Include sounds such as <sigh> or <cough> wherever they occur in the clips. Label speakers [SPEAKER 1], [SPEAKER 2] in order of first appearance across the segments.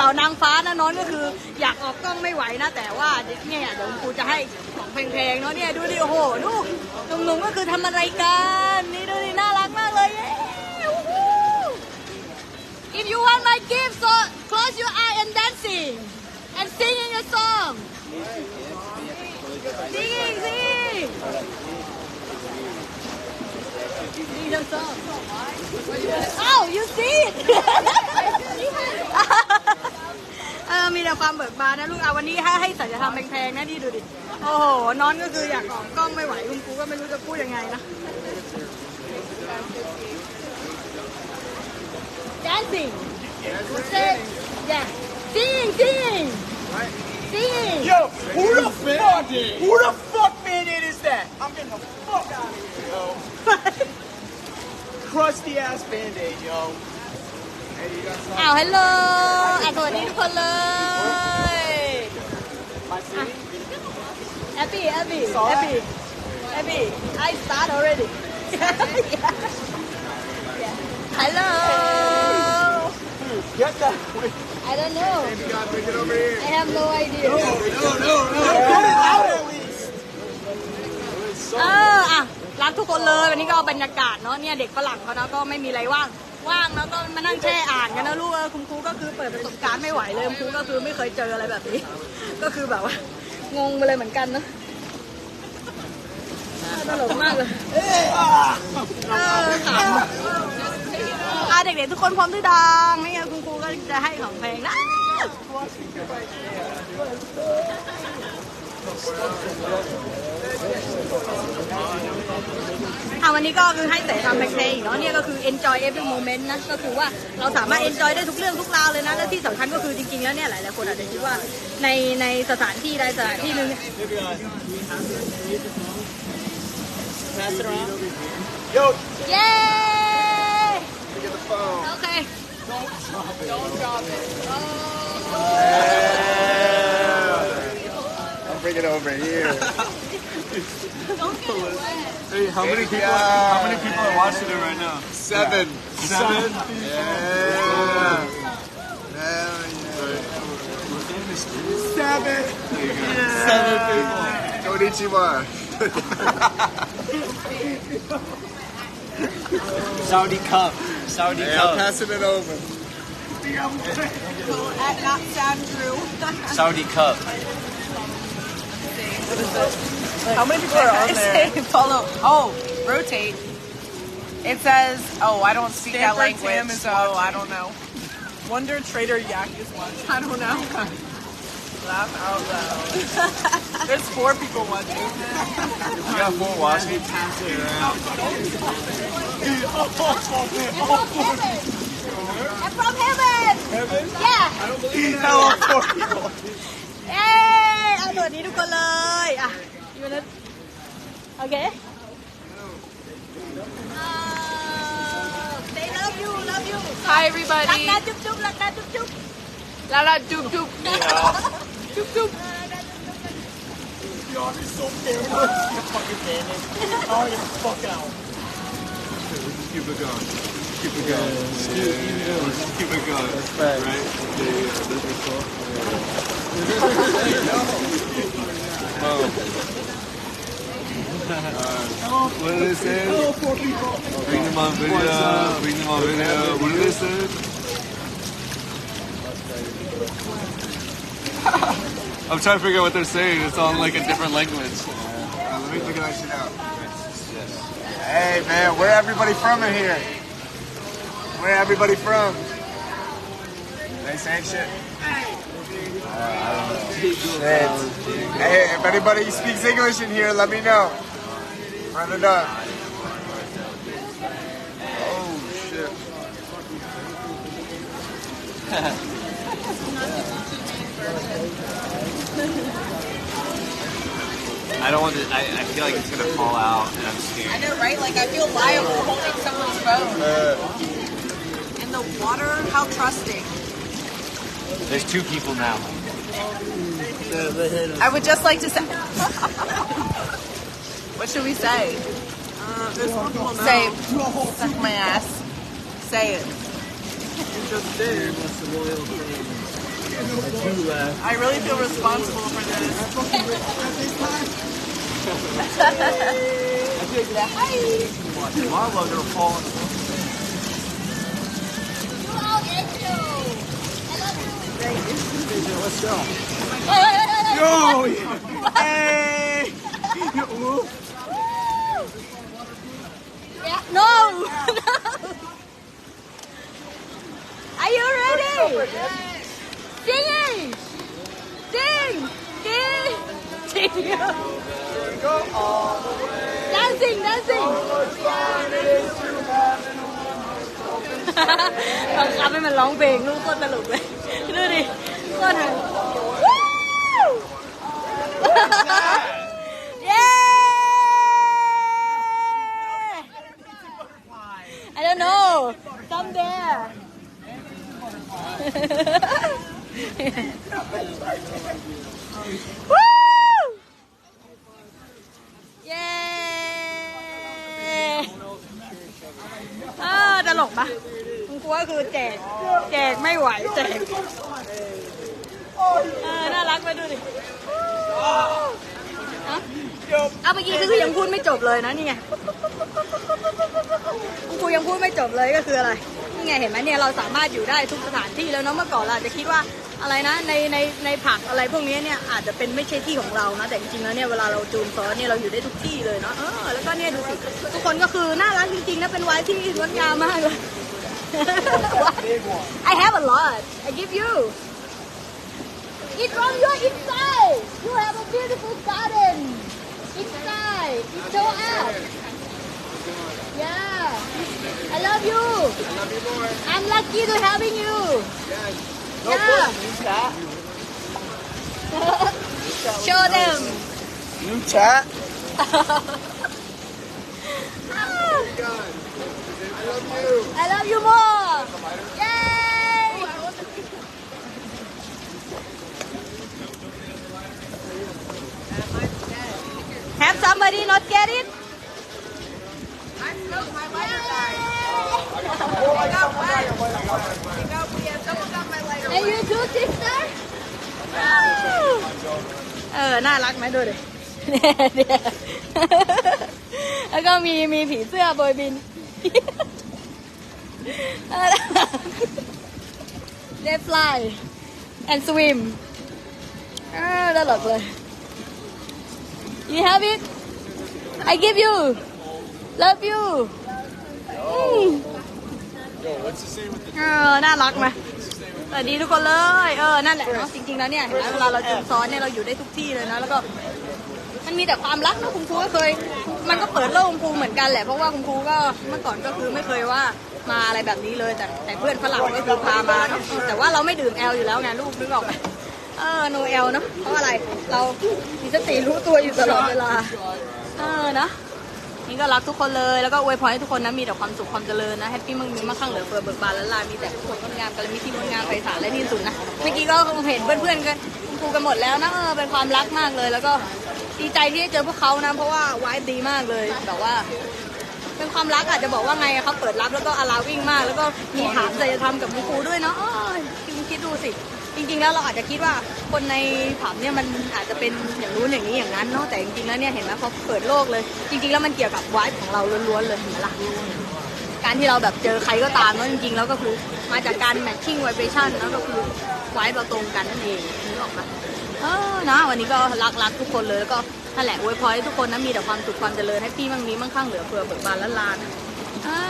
[SPEAKER 1] เหล่านางฟ้านะน้องก็คือ อยากออกกล้องไม่ไหวนะ แต่ว่าเนี่ยเดี๋ยวครูจะให้ของเพงๆเนาะเนี่ยดูดิโอ้โหดูหนุ่มๆก็คือทำอะไรกันนี่ดูดิน่ารักมากเลย If you want my gift so close your eye and dancing and singing a song singing singing sing a song Oh you see it มีแต่ความเบิกบานนะลูกเอาวันนี้ให้ให้สัจธรรมแพงๆนะนี่ดูดิ โอ้โห น้องก็คืออยากออกกล้องไม่ไหวคุณครูก็ไม่รู้จะพูดยังไงนะ dancing say yeah singing singing singing
[SPEAKER 2] Yo, who the fuck? Who the fuck mandate is that? I'm getting the fuck out of here, yo. Crusty ass band-aid, yo.
[SPEAKER 1] อ้าวฮัลโหลอะสวัสดีทุกคนเลย
[SPEAKER 2] My city?
[SPEAKER 1] happy happy
[SPEAKER 2] Saw that?
[SPEAKER 1] happy happy I start already hello
[SPEAKER 2] Get that. Wait,
[SPEAKER 1] I don't know
[SPEAKER 2] you gotta bring it over here.
[SPEAKER 1] I have no idea
[SPEAKER 2] No, no, no. Get it out at least.
[SPEAKER 1] เอออะรักทุกคนเลยวันนี้ก็เอาบรรยากาศเนาะเนี่ยเด็กฝรั่งเขาเนาะก็ไม่มีอะไรว่าง ว่างแล้วก็มานั่งแช่อ่านกันนะลูกคุณครูก็คือเปิดประสบการณ์ไม่ไหวเลยคุณครูก็คือไม่เคยเจออะไรแบบนี้ ก็คือแบบว่างงไปเลยเหมือนกันนะตลกมากเลยเออขำอะเด็กๆทุกคนพร้อมด้วยดังนี่ไงคุณครูก็จะให้ของเพลงนะ อะวันนี้ก็คือให้แต่ทำเพลงๆอีกเนาะเนี่ยก็คือ enjoy every moment นะก็คือว่าเราสามารถ enjoy ได้ทุกเรื่องทุกราวเลยนะ และที่สำคัญก็คือจริงๆ แล้วเนี่ยหลายๆคนอาจจะคิดว่าในในสถานที่ใดสถานที่หนึ่ง
[SPEAKER 2] Pass it around. Yo,
[SPEAKER 1] เย้
[SPEAKER 2] get the phone.
[SPEAKER 1] โอเค
[SPEAKER 2] I'll bring it over here. <laughs>
[SPEAKER 3] Hey, how many people?
[SPEAKER 2] Yeah.
[SPEAKER 3] How many people are watching it right now?
[SPEAKER 2] Seven.
[SPEAKER 3] Seven.
[SPEAKER 2] Yeah. Hell Seven. Seven people. Konnichiwa.
[SPEAKER 3] Saudi Cup. Saudi
[SPEAKER 2] Hey, I'm passing it over.
[SPEAKER 3] Saudi Cup. <laughs>
[SPEAKER 4] How many people are on there? <laughs> Follow. Oh, rotate. It says, oh, I don't speak that
[SPEAKER 5] Stanford
[SPEAKER 4] language,
[SPEAKER 5] Sam is
[SPEAKER 4] so
[SPEAKER 5] watching.
[SPEAKER 4] Oh, I don't know.
[SPEAKER 5] Wonder Trader Yak is watching.
[SPEAKER 4] I don't know.
[SPEAKER 5] Laugh out loud. There's four people watching.
[SPEAKER 3] You got four watching.
[SPEAKER 1] I'm from heaven
[SPEAKER 2] Heaven?
[SPEAKER 1] yeah
[SPEAKER 2] I don't believe that. Hello, <laughs> four people.
[SPEAKER 1] เย้อ่ะสวัสดีทุกคนเลยอ่ะอยู่นะโอเคอ่า say love you love you
[SPEAKER 4] Hi,
[SPEAKER 1] รัก
[SPEAKER 4] everybody.
[SPEAKER 1] นะจุ๊บจุ๊บรักนะจุ๊บจุ๊บ
[SPEAKER 4] La la doop doop. Doop doop.
[SPEAKER 2] Y'all be so scared. fucking bandit. Get the fuck out.
[SPEAKER 3] Keep it going. Keep it. Yeah, yeah, yeah. Let's just keep it going. That's Right? Yeah, yeah. This is cool. Oh. Uh, what did they say?
[SPEAKER 2] Hello, four people.
[SPEAKER 3] Bring them on video. Bring them on video. What did they say? <laughs> I'm trying to figure out what they're saying. It's all in like a different language.
[SPEAKER 2] Uh, let me figure that shit out. Hey, man, where everybody from in here? Where everybody from? They saying shit. Shit. Hey, if anybody speaks English in here, let me know. Run it up. Oh, shit. <laughs>
[SPEAKER 3] I don't want to. I, I feel like it's gonna fall out, and I'm scared.
[SPEAKER 4] I know, right? Like, I feel liable holding someone's phone.
[SPEAKER 2] Uh,
[SPEAKER 4] In the water, how trusting.
[SPEAKER 3] There's two people now.
[SPEAKER 4] I would just like to say. <laughs> what should we say?
[SPEAKER 5] Uh, there's four people now.
[SPEAKER 4] Say, suck my ass. Say it.
[SPEAKER 3] just did. What's the royal thing? Two left.
[SPEAKER 5] I really feel responsible for this. <laughs>
[SPEAKER 3] Lava gonna fall Let's go. Yo! Hey! Yo,
[SPEAKER 1] Yeah, no! Are you ready? Sing! Sing! Sing! Sing! Dancing, dancing! บังคับให้มันร้องเพลงลูกโค ตรตลกเลยดูดิโคตรฮาวู้เย้ I don't know. Some there. Woo! เย้เออตลกปะคุณครูก็คือแจก แจกไม่ไหวแจกเออน่ารัก ไปดูดิเอาเมื่อกี้คือยังพูดไม่จบเลยนะนี่ไงคุณครูยังพูดไม่จบเลยก็คืออะไรนี่ไงเห็นไหมเนี่ยเราสามารถอยู่ได้ทุกสถานที่แล้วเนาะเมื่อก่อนเราจจะคิดว่าอะไรนะในในในผักอะไรพวกนี้เนี่ยอาจจะเป็นไม่ใช่ที่ของเรานะแต่จริงๆแล้วเนี่ยเวลาเราจูนซอสเนี่ยเราอยู่ได้ทุกที่เลยเนาะเออแล้วก็เนี่ยดูสิทุกคนก็คือน่ารักจริงๆนะเป็นไว้ที่งดงามมากเลย I have a lot I give you It's from your inside. You have a beautiful garden. Inside. It's so up. Yeah. I love you. I love you more. I'm lucky to having you. Yeah. <laughs> Show them.
[SPEAKER 2] New chat. <laughs>
[SPEAKER 1] I love you more not get it? And you too, sister? เออ น่ารักไหมดูดิ เนี่ยแล้วก็มีมีผีเสื้อโบยบิน <laughs> <laughs> They fly and swim เออน่ารักเลย You have it I give you love you อืม
[SPEAKER 3] Yo, what's the same with the
[SPEAKER 1] เออ น่ารักไหมสวัสดีทุกคนเลย เออ นั่นแหละเนาะจริงๆ แล้วเนี่ยเห็นไหมเวลาเราจุดซ้อนเนี่ยเราอยู่ได้ทุกที่เลยนะ แล้วก็ มันมีแต่ความรักนะคุณครูก็เคย มันก็เปิดโลกคุณครูเหมือนกันแหละ เพราะว่าคุณครูก็เมื่อก่อนก็คือไม่เคยว่ามาอะไรแบบนี้เลย แต่แต่เพื่อนฝรั่งก็คือพามาเนาะแต่ว่าเราไม่ดื่มแอลอยู่แล้วไงลูกนึกออกไหมเออ โนแอลเนาะ เพราะอะไร เรามีสติรู้ตัวอยู่ตลอดเวลา เออนะนี่ก็รักทุกคนเลยแล้วก็อวยพรให้ทุกคนนะมีแต่ความสุขความเจริญนะแฮปปี้มั่งมีมั่งคั่งเหลือเฟือเบิกบานและลามีแต่ผู้คนงดงามกันมีที่งดงามไปศาลและที่สุดนะเมื่อกี้ก็คงเห็นเพื่อนๆกันครูกันหมดแล้วนะเออเป็นความรักมากเลย แล้วก็ดีใจที่ได้เจอพวกเขานะเพราะว่าวายดีมากเลยแบบว่าเป็นความรักอาจจะบอกว่าไงเขาเปิดรับแล้วก็อลาวิ่งมาก แล้วก็มีถามจริยธรรมกับคุครูด้วยเนาะคิดดูสิ ริงๆแล้วเราอาจจะคิดว่าคนในผับเนี่ยมันอาจจะเป็นอย่างนู้นอย่างนี้อย่างนั้นเนาะแต่จริงๆแล้วเนี่ยเห็นไหมเขาเปิดโลกเลย จริง ๆ แล้วมันเกี่ยวกับวายของเราล้วนๆเลยเห็นไหมล่ะการที่เราแบบเจอใครก็ตามเนาะจริงๆแล้วก็คือมาจากการแมทชิ่งไวเบชั่นแล้วก็คือวายเราตรงกันนั่นเองนึกออกไหมเออนะวันนี้ก็รักรักทุกคนเลยแล้วก็นั่นแหละอวยพรให้ทุกคนนะมีแต่ความสุขความเจริญให้พี่มั่งมีมั่งคั่งเหลือเฟือเบิกบานและลานอ่า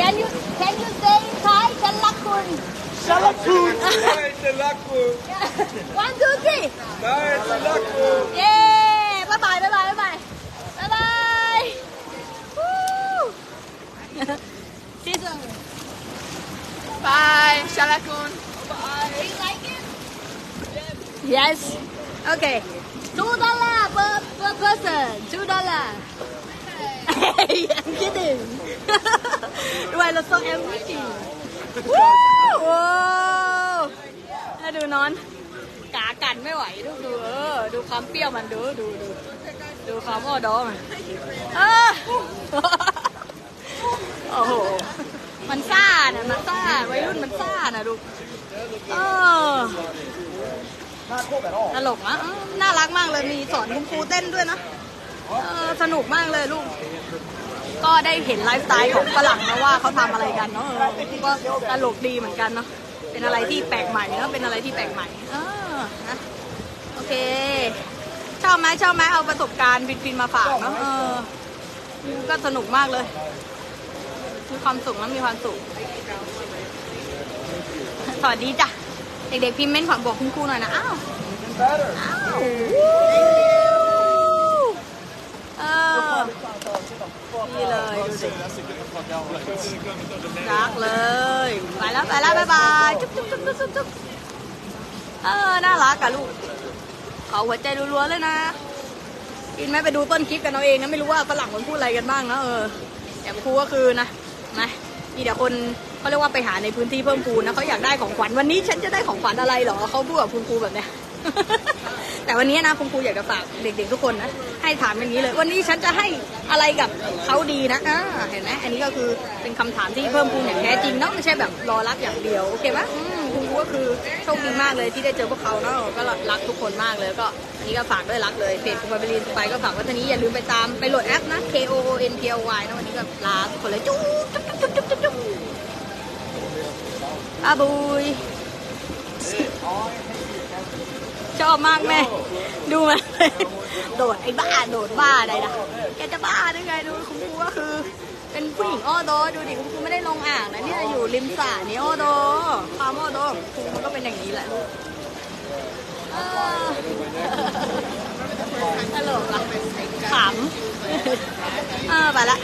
[SPEAKER 1] Can you can you say in Thai
[SPEAKER 3] Salakun! Hey, Salakun!
[SPEAKER 1] One two three
[SPEAKER 3] Hey, Salakun!
[SPEAKER 1] เย้บ๊ายบายบ๊ายบายบ๊ายบายบ๊ายบายวู้ See you soon
[SPEAKER 5] Bye, Shalakun.
[SPEAKER 1] Do you like it Yes Okay two dollar per per person two dollar Hey I'm kidding ด้วยเราต้อง everything วู้โว้ถ้าดูนอน กากันไม่ไหวดูดูเออดูความเปรี้ยวมันดูดูดูดูความอ้อดอมันเออโอ้โห มันซ่าน่ะมันซ่าวัยรุ่นมันซ่าน่ะดูเออตลกนะน่ารักมากเลยมีสอนคุณครูเต้นด้วยนะสนุกมากเลยลูก ก็ได้เห็นไลฟ์สไตล์ของฝรั่งนะว่าเขาทำอะไรกันเนาะเออก็ตลกดีเหมือนกันเนาะเป็นอะไรที่แปลกใหม่เนาะเป็นอะไรที่แปลกใหม่เออนะโอเคชอบไหมชอบไหมเอาประสบการณ์ฟินๆมาฝากเนาะเออก็สนุกมากเลยมีความสุขนะมีความสุขสวัสดีจ้ะเด็กๆพิมพ์เม้นขวัญบอกคุณครูหน่อยนะอ้าวอ้าวเออ นี่เลยดูสิรักเลย ไปแล้วไปแล้วบ๊ายบายจุ๊บจุ๊บจุ๊บจุ๊บจุ๊บเออ น่ารักอะลูก ขอหัวใจรัวๆเลยนะอินไหมไปดูต้นคลิปกันเอาเองนะไม่รู้ว่าฝรั่งมันพูดอะไรกันบ้างนะเออแต่ครูก็คือนะนะมีเดี๋ยวคนเขาเรียกว่าไปหาในพื้นที่เพิ่มพูนนะเขาอยากได้ของขวัญวันนี้ฉันจะได้ของขวัญอะไรเหรอเขาพูดกับคุณครูแบบเนี้ยแต่วันนี้นะคุณครูอยากจะฝากเด็กๆทุกคนนะ ให้ถามอย่างนี้เลย วันนี้ฉันจะให้อะไรกับเขาดีนะอ่าเห็นไหมอันนี้ก็คือเป็นคำถามที่เพิ่มพูนอย่างแท้จริงเนาะไม่ใช่แบบรอรับอย่างเดียวโอเคไหมคุณครูก็คือโชคดีมากเลยที่ได้เจอพวกเขาเนาะก็รักทุกคนมากเลยก็อันนี้ก็ฝากด้วยรักเลยเพจคุณบาบิลินไปก็ฝากว่าตอนนี้อย่าลืมไปตามไปโหลดแอปนะ K O O N P L Y นะวันนี้ก็ลาทุกคนเลยจุ๊บจุ๊บจุ๊บจุ๊บจุ๊บจุ๊บอาบุย ชอบมากแม่ ดูมันโดดไอ้บ้าโดดบ้าอะไรนะแกจะบ้าได้ไงดูคุณครูก็คือ เป็นผู้หญิงอ้อโดดูดิคุณครูไม่ได้ลงอ่างนะเนี่ยอยู่ริมสระนี่อ้อโดความอ้อโดของครูก็เป็นอย่างนี้แหละลูกตลกอะขำเออไปละ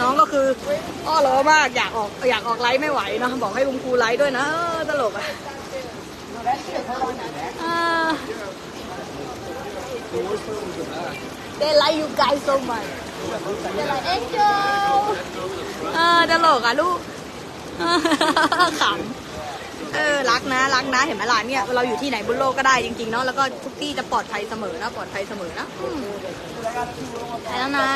[SPEAKER 1] น้องก็คือ อ้อล้อมากอยากออกอยากออกไลฟ์ไม่ไหวเนาะบอกให้คุณครูไลฟ์ด้วยนะตลกอะ Uh, they like you guys so much. They like Angel. เออตลกอะลูกขำเออรักนะรักนะเห็นไหมล่ะเนี่ยเราอยู่ที่ไหนบนโลกก็ได้จริงๆเนาะแล้วก็ทุกที่จะปลอดภัยเสมอนะปลอดภัยเสมอนะอืมไปแล้วนะ